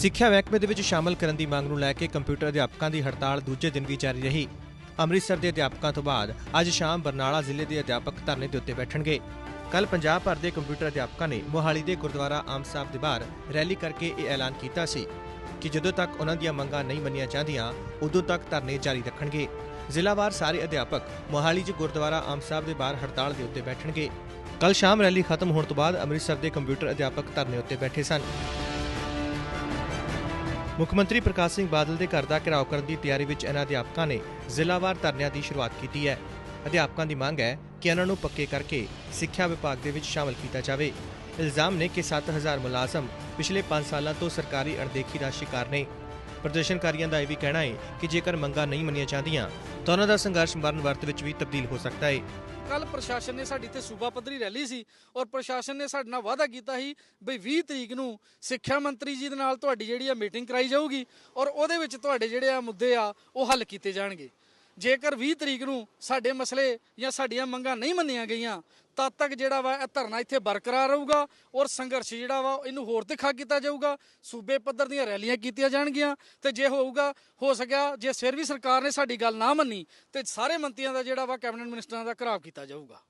ਸਿੱਖਿਆ ਮਹਿਕਮੇ ਦੇ ਵਿੱਚ ਸ਼ਾਮਲ ਕਰਨ ਦੀ ਮੰਗ ਨੂੰ ਲੈ ਕੇ ਕੰਪਿਊਟਰ ਅਧਿਆਪਕਾਂ ਦੀ ਹੜਤਾਲ ਦੂਜੇ ਦਿਨ ਵੀ ਜਾਰੀ ਰਹੀ। ਅੰਮ੍ਰਿਤਸਰ ਦੇ ਅਧਿਆਪਕਾਂ ਤੋਂ ਬਾਅਦ ਅੱਜ ਸ਼ਾਮ ਬਰਨਾਲਾ ਜ਼ਿਲ੍ਹੇ ਦੇ ਅਧਿਆਪਕ ਧਰਨੇ ਦੇ ਉੱਤੇ ਬੈਠਣਗੇ। ਕੱਲ ਪੰਜਾਬ ਭਰ ਦੇ ਕੰਪਿਊਟਰ ਅਧਿਆਪਕਾਂ ਨੇ ਮੋਹਾਲੀ ਦੇ ਗੁਰਦੁਆਰਾ ਆਮ ਸਾਹਿਬ ਦੇ ਬਾਹਰ ਰੈਲੀ ਕਰਕੇ ਇਹ ਐਲਾਨ ਕੀਤਾ ਸੀ ਕਿ ਜਦੋਂ ਤੱਕ ਉਹਨਾਂ ਦੀਆਂ ਮੰਗਾਂ ਨਹੀਂ ਮੰਨੀਆਂ ਜਾਂਦੀਆਂ, ਉਦੋਂ ਤੱਕ ਧਰਨੇ ਜਾਰੀ ਰੱਖਣਗੇ। ਜ਼ਿਲ੍ਹਾਵਾਰ ਸਾਰੇ ਅਧਿਆਪਕ ਮੋਹਾਲੀ 'ਚ ਗੁਰਦੁਆਰਾ ਆਮ ਸਾਹਿਬ ਦੇ ਬਾਹਰ ਹੜਤਾਲ ਦੇ ਉੱਤੇ ਬੈਠਣਗੇ। ਕੱਲ ਸ਼ਾਮ ਰੈਲੀ ਖਤਮ ਹੋਣ ਤੋਂ ਬਾਅਦ ਅੰਮ੍ਰਿਤਸਰ ਦੇ ਕੰਪਿਊਟਰ ਅਧਿਆਪਕ ਧਰਨੇ ਉੱਤੇ ਬੈਠੇ ਸਨ। ਮੁੱਖ ਮੰਤਰੀ ਪ੍ਰਕਾਸ਼ ਸਿੰਘ ਬਾਦਲ ਦੇ ਘਰ ਦਾ ਘਿਰਾਓ ਕਰਨ ਦੀ ਤਿਆਰੀ ਵਿੱਚ ਇਹਨਾਂ ਅਧਿਆਪਕਾਂ ਨੇ ਜ਼ਿਲ੍ਹਾਵਾਰ ਧਰਨਿਆਂ ਦੀ ਸ਼ੁਰੂਆਤ ਕੀਤੀ ਹੈ। ਅਧਿਆਪਕਾਂ ਦੀ ਮੰਗ ਹੈ ਕਿ ਇਹਨਾਂ ਨੂੰ ਪੱਕੇ ਕਰਕੇ ਸਿੱਖਿਆ ਵਿਭਾਗ ਦੇ ਵਿੱਚ ਸ਼ਾਮਲ ਕੀਤਾ ਜਾਵੇ। ਇਲਜ਼ਾਮ ਨੇ ਕਿ 7000 ਮੁਲਾਜ਼ਮ ਪਿਛਲੇ 5 ਸਾਲਾਂ ਤੋਂ ਸਰਕਾਰੀ ਅਣਦੇਖੀ ਦਾ ਸ਼ਿਕਾਰ ਨੇ। ਪ੍ਰਦਰਸ਼ਨਕਾਰੀਆਂ ਦਾ ਇਹ ਵੀ ਕਹਿਣਾ ਹੈ ਕਿ ਜੇਕਰ ਮੰਗਾਂ ਨਹੀਂ ਮੰਨੀਆਂ ਜਾਂਦੀਆਂ, ਤਾਂ ਉਹਨਾਂ ਦਾ ਸੰਘਰਸ਼ ਮਰਨ ਵਰਤ ਵਿੱਚ ਵੀ ਤਬਦੀਲ ਹੋ ਸਕਦਾ ਹੈ। ਕੱਲ ਪ੍ਰਸ਼ਾਸਨ ਨੇ ਸਾਡੀ ਤੇ ਸੂਬਾ ਪੱਧਰੀ ਰੈਲੀ ਸੀ ਔਰ ਪ੍ਰਸ਼ਾਸਨ ਨੇ ਸਾਡੇ ਨਾਲ ਵਾਅਦਾ ਕੀਤਾ ਸੀ ਬਈ 20 ਤਰੀਕ ਨੂੰ ਸਿੱਖਿਆ ਮੰਤਰੀ ਜੀ ਦੇ ਨਾਲ ਤੁਹਾਡੀ ਜਿਹੜੀ ਆ ਮੀਟਿੰਗ ਕਰਾਈ ਜਾਊਗੀ ਔਰ ਉਹਦੇ ਵਿੱਚ ਤੁਹਾਡੇ ਜਿਹੜੇ ਆ ਮੁੱਦੇ ਆ ਉਹ ਹੱਲ ਕੀਤੇ ਜਾਣਗੇ। ਜੇਕਰ 20 ਤਰੀਕ ਨੂੰ ਸਾਡੇ ਮਸਲੇ ਜਾਂ ਸਾਡੀਆਂ ਮੰਗਾਂ ਨਹੀਂ ਮੰਨੀਆਂ ਗਈਆਂ, ਤਦ ਤੱਕ ਜਿਹੜਾ ਵਾ ਇਹ ਧਰਨਾ ਇੱਥੇ ਬਰਕਰਾਰ ਰਹੂਗਾ ਔਰ ਸੰਘਰਸ਼ ਜਿਹੜਾ ਵਾ ਇਹਨੂੰ ਹੋਰ ਤਿੱਖਾ ਕੀਤਾ ਜਾਊਗਾ। ਸੂਬੇ ਪੱਧਰ ਦੀਆਂ ਰੈਲੀਆਂ ਕੀਤੀਆਂ ਜਾਣਗੀਆਂ ਤੇ ਜੇ ਹੋਊਗਾ, ਹੋ ਸਕਿਆ ਜੇ ਸਿਰ ਵੀ ਸਰਕਾਰ ਨੇ ਸਾਡੀ ਗੱਲ ਨਾ ਮੰਨੀ ਤੇ ਸਾਰੇ ਮੰਤਰੀਆਂ ਦਾ ਜਿਹੜਾ ਵਾ, ਕੈਬਨਿਟ ਮਿਨਿਸਟਰਾਂ ਦਾ ਘਰਾਵ ਕੀਤਾ ਜਾਊਗਾ।